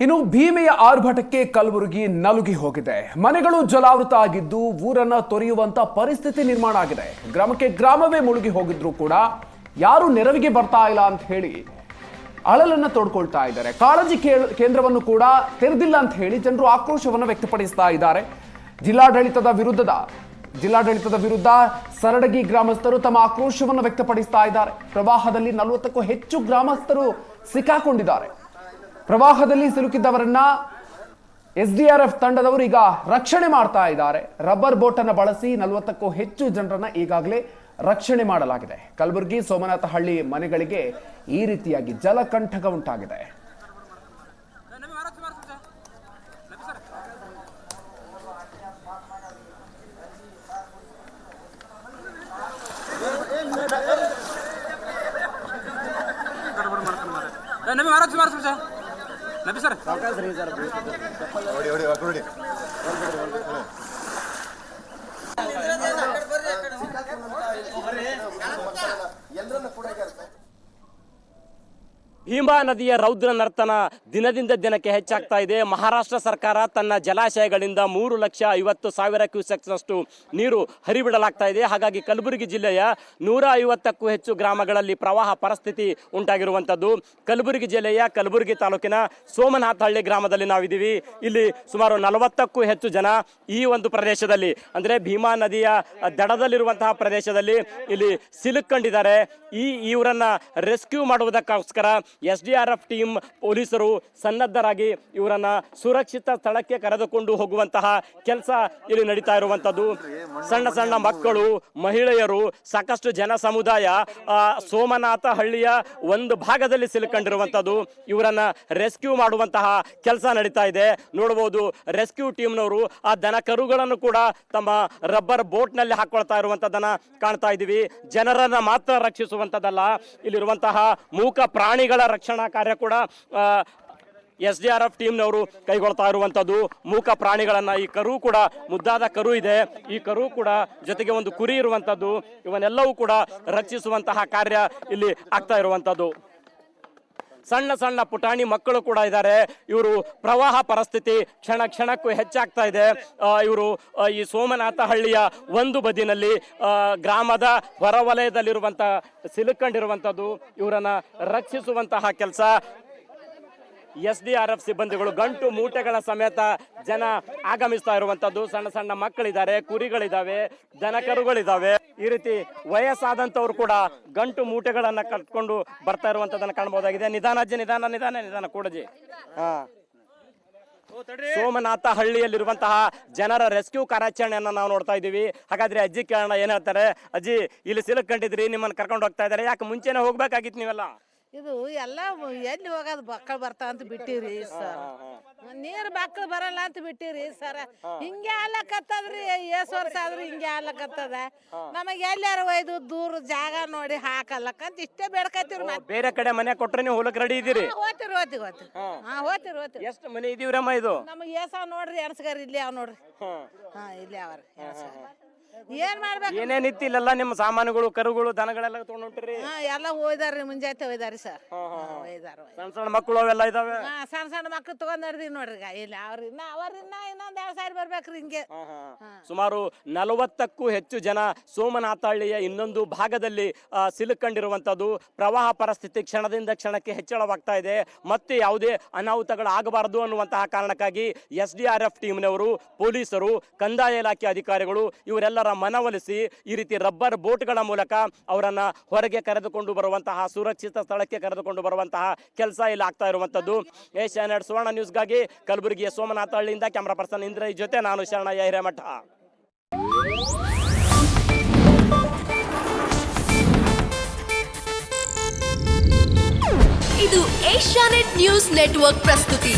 ಇನ್ನು ಭೀಮೆಯ ಆರ್ಭಟಕ್ಕೆ ಕಲಬುರಗಿ ನಲುಗಿ ಹೋಗಿದೆ. ಮನೆಗಳು ಜಲಾವೃತ ಆಗಿದ್ದು ಊರನ್ನ ತೊರೆಯುವಂತ ಪರಿಸ್ಥಿತಿ ನಿರ್ಮಾಣ ಆಗಿದೆ. ಗ್ರಾಮಕ್ಕೆ ಗ್ರಾಮವೇ ಮುಳುಗಿ ಹೋಗಿದ್ರು ಕೂಡ ಯಾರು ನೆರವಿಗೆ ಬರ್ತಾ ಇಲ್ಲ ಅಂತ ಹೇಳಿ ಅಳಲನ್ನ ತೋಡ್ಕೊಳ್ತಾ ಇದ್ದಾರೆ. ಕಾಳಜಿ ಕೇಳ- ಕೇಂದ್ರವನ್ನು ಕೂಡ ತೆರೆದಿಲ್ಲ ಅಂತ ಹೇಳಿ ಜನರು ಆಕ್ರೋಶವನ್ನು ವ್ಯಕ್ತಪಡಿಸ್ತಾ ಇದ್ದಾರೆ. ಜಿಲ್ಲಾಡಳಿತದ ವಿರುದ್ಧದ, ಜಿಲ್ಲಾಡಳಿತದ ವಿರುದ್ಧ ಸರಡಗಿ ಗ್ರಾಮಸ್ಥರು ತಮ್ಮ ಆಕ್ರೋಶವನ್ನು ವ್ಯಕ್ತಪಡಿಸ್ತಾ ಇದ್ದಾರೆ. ಪ್ರವಾಹದಲ್ಲಿ ನಲವತ್ತಕ್ಕೂ ಹೆಚ್ಚು ಗ್ರಾಮಸ್ಥರು ಸಿಕ್ಕಾಕೊಂಡಿದ್ದಾರೆ. ಪ್ರವಾಹದಲ್ಲಿ ಸಿಲುಕಿದ್ದವರನ್ನ ಎಫ್ ತಂಡದವರು ಈಗ ರಕ್ಷಣೆ ಮಾಡ್ತಾ ಇದ್ದಾರೆ. ರಬ್ಬರ್ ಬೋಟ್ ಅನ್ನು ಬಳಸಿ ನಲವತ್ತಕ್ಕೂ ಹೆಚ್ಚು ಜನರನ್ನ ಈಗಾಗಲೇ ರಕ್ಷಣೆ ಮಾಡಲಾಗಿದೆ. ಕಲಬುರಗಿ ಸೋಮನಾಥಹಳ್ಳಿ ಮನೆಗಳಿಗೆ ಈ ರೀತಿಯಾಗಿ ಜಲಕಂಠಕ ಉಂಟಾಗಿದೆ. ನಮಗೆ ಮಾರಾಟ ಸರ್ ನಬಿ ಸರ್ ನೋಡಿ ಮಾಡ್ತಾನೆ ಮಾರ್ರೆ. ಏ, ನಮಗೆ ಮಾರಾಟ ಮಾರಾಟ ಸರ್ ನಬಿ ಸರ್ ಹೊಡಿ ಹೊಡಿ ಹೊಡಿ ಹೊಡಿ ಭೀಮಾ ನದಿಯ ರೌದ್ರ ನರ್ತನ ದಿನದಿಂದ ದಿನಕ್ಕೆ ಹೆಚ್ಚಾಗ್ತಾ ಇದೆ. ಮಹಾರಾಷ್ಟ್ರ ಸರ್ಕಾರ ತನ್ನ ಜಲಾಶಯಗಳಿಂದ ಮೂರು ಲಕ್ಷ ಐವತ್ತು ಸಾವಿರ ಕ್ಯೂಸೆಕ್ಸ್ನಷ್ಟು ನೀರು ಹರಿಬಿಡಲಾಗ್ತಾ ಇದೆ. ಹಾಗಾಗಿ ಕಲಬುರಗಿ ಜಿಲ್ಲೆಯ ನೂರ ಐವತ್ತಕ್ಕೂ ಹೆಚ್ಚು ಗ್ರಾಮಗಳಲ್ಲಿ ಪ್ರವಾಹ ಪರಿಸ್ಥಿತಿ ಉಂಟಾಗಿರುವಂಥದ್ದು. ಕಲಬುರಗಿ ಜಿಲ್ಲೆಯ ಕಲಬುರಗಿ ತಾಲೂಕಿನ ಸೋಮನಾಥಹಳ್ಳಿ ಗ್ರಾಮದಲ್ಲಿ ನಾವಿದ್ದೀವಿ. ಇಲ್ಲಿ ಸುಮಾರು ನಲವತ್ತಕ್ಕೂ ಹೆಚ್ಚು ಜನ ಈ ಒಂದು ಪ್ರದೇಶದಲ್ಲಿ, ಅಂದರೆ ಭೀಮಾ ನದಿಯ ದಡದಲ್ಲಿರುವಂತಹ ಪ್ರದೇಶದಲ್ಲಿ ಇಲ್ಲಿ ಸಿಲುಕೊಂಡಿದ್ದಾರೆ. ಈ ಇವರನ್ನ rescue ಮಾಡುವುದಕ್ಕೋಸ್ಕರ S D R F team ಪೊಲೀಸರು ಸನ್ನದ್ಧರಾಗಿ ಇವರನ್ನ ಸುರಕ್ಷಿತ ಸ್ಥಳಕ್ಕೆ ಕರೆದುಕೊಂಡು ಹೋಗುವಂತಹ ಕೆಲಸ ಇಲ್ಲಿ ನಡೀತಾ ಇರುವಂಥದ್ದು. ಸಣ್ಣ ಸಣ್ಣ ಮಕ್ಕಳು, ಮಹಿಳೆಯರು, ಸಾಕಷ್ಟು ಜನ ಸಮುದಾಯ ಸೋಮನಾಥ ಹಳ್ಳಿಯ ಒಂದು ಭಾಗದಲ್ಲಿ ಸಿಲುಕೊಂಡಿರುವಂತದ್ದು ಇವರನ್ನ ರೆಸ್ಕ್ಯೂ ಮಾಡುವಂತಹ ಕೆಲಸ ನಡೀತಾ ಇದೆ. ನೋಡಬಹುದು ರೆಸ್ಕ್ಯೂ ಟೀಮ್ನವರು ಆ ದನ ಕರುಗಳನ್ನು ಕೂಡ ತಮ್ಮ ರಬ್ಬರ್ ಬೋಟ್ನಲ್ಲಿ ಹಾಕೊಳ್ತಾ ಇರುವಂತದನ್ನ ಕಾಣ್ತಾ ಇದೀವಿ. ಜನರನ್ನ ಮಾತ್ರ ರಕ್ಷಿಸುವಂಥದ್ದಲ್ಲ. ಇಲ್ಲಿರುವಂತಹ ಮೂಕ ಪ್ರಾಣಿಗಳ ರಕ್ಷಣಾ ಕಾರ್ಯ ಕೂಡ ಎಸ್ ಡಿ ಆರ್ ಎಫ್ ಟೀಮ್ನವರು ಕೈಗೊಳ್ತಾ ಇರುವಂಥದ್ದು. ಮೂಕ ಪ್ರಾಣಿಗಳನ್ನು ಈ ಕರು ಕೂಡ, ಮುದ್ದಾದ ಕರು ಇದೆ. ಈ ಕರು ಕೂಡ ಜೊತೆಗೆ ಒಂದು ಕುರಿ ಇರುವಂಥದ್ದು. ಇವನ್ನೆಲ್ಲವೂ ಕೂಡ ರಕ್ಷಿಸುವಂತಹ ಕಾರ್ಯ ಇಲ್ಲಿ ಆಗ್ತಾ ಇರುವಂತದ್ದು ಸಣ್ಣ ಸಣ್ಣ ಪುಟಾಣಿ ಮಕ್ಕಳು ಕೂಡ ಇದ್ದಾರೆ. ಇವರು ಪ್ರವಾಹ ಪರಿಸ್ಥಿತಿ ಕ್ಷಣ ಕ್ಷಣಕ್ಕೂ ಹೆಚ್ಚಾಗ್ತಾ ಇದೆ. ಇವರು ಈ ಸೋಮನಾಥಹಳ್ಳಿಯ ಒಂದು ಬದಿನಲ್ಲಿ ಗ್ರಾಮದ ಹೊರವಲಯದಲ್ಲಿರುವಂಥ ಸಿಲುಕೊಂಡಿರುವಂಥದ್ದು ಇವರನ್ನ ರಕ್ಷಿಸುವಂತಹ ಕೆಲಸ. ಎಸ್ ಡಿ ಆರ್ ಎಫ್ ಸಿಬ್ಬಂದಿಗಳು ಗಂಟು ಮೂಟೆಗಳ ಸಮೇತ ಜನ ಆಗಮಿಸ್ತಾ ಇರುವಂಥದ್ದು. ಸಣ್ಣ ಸಣ್ಣ ಮಕ್ಕಳಿದ್ದಾರೆ, ಕುರಿಗಳಿದ್ದಾವೆ ದನಕರುಗಳಿದಾವೆ ಈ ರೀತಿ ವಯಸ್ಸಾದಂಥವ್ರು ಕೂಡ ಗಂಟು ಮೂಟೆಗಳನ್ನ ಕಟ್ಕೊಂಡು ಬರ್ತಾ ಇರುವಂತದನ್ನ ಕಾಣಬಹುದಾಗಿದೆ ನಿಧಾನ ಅಜ್ಜಿ ನಿಧಾನ ನಿಧಾನ ನಿಧಾನ ಕೂಡಜಿ ಹಾ. ಸೋಮನಾಥ ಹಳ್ಳಿಯಲ್ಲಿರುವಂತಹ ಜನರ ರೆಸ್ಕ್ಯೂ ಕಾರ್ಯಾಚರಣೆಯನ್ನ ನಾವು ನೋಡ್ತಾ ಇದ್ದೀವಿ. ಹಾಗಾದ್ರೆ ಅಜ್ಜಿ ಕೇಳೋಣ ಏನ್ ಹೇಳ್ತಾರೆ? ಅಜ್ಜಿ ಇಲ್ಲಿ ಸಿಲುಕೊಂಡಿದ್ರಿ ನಿಮ್ಮನ್ನ ಕರ್ಕೊಂಡು ಹೋಗ್ತಾ ಇದಾರೆ ಯಾಕೆ ಮುಂಚೆನೆ ಹೋಗ್ಬೇಕಾಗಿತ್ತು ನೀವೆಲ್ಲ? ಇದು ಎಲ್ಲ ಎಲ್ಲಿ ಹೋಗೋದು ಮಕ್ಕಳು ಬರ್ತಾ ಅಂತ ಬಿಟ್ಟಿರಿ ಸರ್. ನೀರು ಮಕ್ಳು ಬರಲ್ಲ ಅಂತ ಬಿಟ್ಟಿರಿ ಸರ. ಹಿಂಗೆ ಹಾಲಕತ್ತದ್ರಿ ಎಸ್ ವರ್ಷ ಆದ್ರೂ ಹಿಂಗೆ ಹಾಲಕತ್ತದ ನಮಗೆ ಎಲ್ಲಾರು ಒಯ್ದು ದೂರ ಜಾಗ ನೋಡಿ ಹಾಕಲ್ಲಕ್ಕಂತ ಇಷ್ಟೇ ಬೇಡ್ಕತ್ತೀರಿ ಮತ್ತೆ. ಬೇರೆ ಕಡೆ ಮನೆ ಕೊಟ್ರೆ ನೀವು ಹೊಲಕ್ಕೆ ರೆಡಿ ಇದ್ದೀರಿ? ಹೋತಿರ್ ಹೋತಿರಿ ಹೋತಿರಿ ಹಾ. ಹೋತಿರ್ ಹೋತಿರಿ ಎಷ್ಟು ಮನೆ ಇದೀವ್ರಮ್ಮ ಇದು? ನಮಗೆ ಏಸಾವ್ ನೋಡ್ರಿ ಎಣಸ್ಗಾರ ಇಲ್ಲಿ ಅವ್ ನೋಡ್ರಿ. ಹಾ. ಇಲ್ಲಿ ಅವ್ರ ಎಣಸ್ಗಾರ ಏನ್ ಮಾಡ್ಬೇಕು? ಏನೇನ್ ಇತ್ತಿಲ್ಲ ನಿಮ್ಮ ಸಾಮಾನುಗಳು ಕರುಗಳು ದನಗಳೆಲ್ಲ ತಗೊಂಡ್ರಿ ಹೊಂಟಿರಿ ಹಾ ಎಲ್ಲ ಹೋಯ್ದಾರ್ರಿ ಮುಂಜಾತೆ ಹೋಯ್ದಾರಿ ಸರ್. ಹೋಯ್ದಾರ ಸಣ್ಣ ಸಣ್ಣ ಮಕ್ಕಳು ಅವೆಲ್ಲ ಇದಾವೆ? ಹಾ ಸಣ್ಣ ಸಣ್ಣ ಮಕ್ಕಳು ತಗೊಂಡ್ ನಡ್ದೀವಿ ನೋಡ್ರಿ ಈಗ. ಇಲ್ಲಿ ಅವ್ರ ಇನ್ನ ಅವ್ರ ಇನ್ನ ಇನ್ನೊಂದ್ ಎರಡ್ ಸಾವಿರ ಬರ್ಬೇಕ್ರಿ ಹಿಂಗೆ. ಸುಮಾರು ನಲವತ್ತಕ್ಕೂ ಹೆಚ್ಚು ಜನ ಸೋಮನಾಥಹಳ್ಳಿಯ ಇನ್ನೊಂದು ಭಾಗದಲ್ಲಿ ಆ, ಸಿಲುಕೊಂಡಿರುವಂಥದ್ದು ಪ್ರವಾಹ ಪರಿಸ್ಥಿತಿ ಕ್ಷಣದಿಂದ ಕ್ಷಣಕ್ಕೆ ಹೆಚ್ಚಳವಾಗ್ತಾ ಇದೆ. ಮತ್ತೆ ಯಾವುದೇ ಅನಾಹುತಗಳು ಆಗಬಾರದು ಅನ್ನುವಂತಹ ಕಾರಣಕ್ಕಾಗಿ ಎಸ್ ಡಿ ಆರ್ ಎಫ್ ಟೀಮ್ನವರು ಪೊಲೀಸರು ಕಂದಾಯ ಇಲಾಖೆ ಅಧಿಕಾರಿಗಳು ಇವರೆಲ್ಲರ ಮನವೊಲಿಸಿ ಈ ರೀತಿ ರಬ್ಬರ್ ಬೋಟ್ಗಳ ಮೂಲಕ ಅವರನ್ನು ಹೊರಗೆ ಕರೆದುಕೊಂಡು ಬರುವಂತಹ, ಸುರಕ್ಷಿತ ಸ್ಥಳಕ್ಕೆ ಕರೆದುಕೊಂಡು ಬರುವಂತಹ ಕೆಲಸ ಇಲ್ಲಿ ಆಗ್ತಾ ಇರುವಂತದ್ದು ಏಷ್ಯಾನೆಟ್ ಸುವರ್ಣ ನ್ಯೂಸ್ಗಾಗಿ ಕಲಬುರಗಿಯ ಸೋಮನಾಥಹಳ್ಳಿಯಿಂದ ಕ್ಯಾಮ್ರಾ ಪರ್ಸನ್ ಇಂದ್ರ ಜೊತೆ ನಾನು ಶರಣಯ್ಯ ಹಿರೇಮಠ. ಇದು ಏಷ್ಯಾನೆಟ್ ನ್ಯೂಸ್ ನೆಟ್ವರ್ಕ್ ಪ್ರಸ್ತುತಿ.